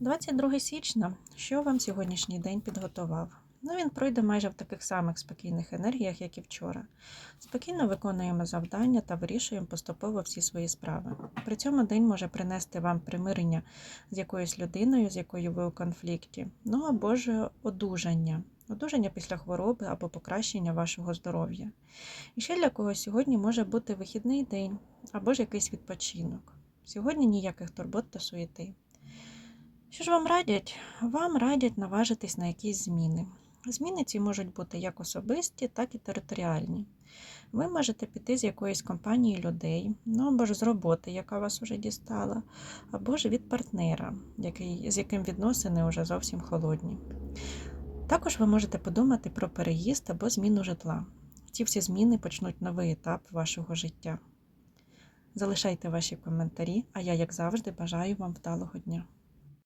22 січня. Що вам сьогоднішній день підготував? Ну, він пройде майже в таких самих спокійних енергіях, як і вчора. Спокійно виконуємо завдання та вирішуємо поступово всі свої справи. При цьому день може принести вам примирення з якоюсь людиною, з якою ви у конфлікті, ну або ж одужання. Одужання після хвороби або покращення вашого здоров'я. І ще для когось сьогодні може бути вихідний день або ж якийсь відпочинок. Сьогодні ніяких турбот та суєти. Що ж вам радять? Вам радять наважитись на якісь зміни. Зміни ці можуть бути як особисті, так і територіальні. Ви можете піти з якоїсь компанії людей, ну або ж з роботи, яка вас вже дістала, або ж від партнера, який, з яким відносини вже зовсім холодні. Також ви можете подумати про переїзд або зміну житла. Ці всі зміни почнуть новий етап вашого життя. Залишайте ваші коментарі, а я, як завжди, бажаю вам вдалого дня.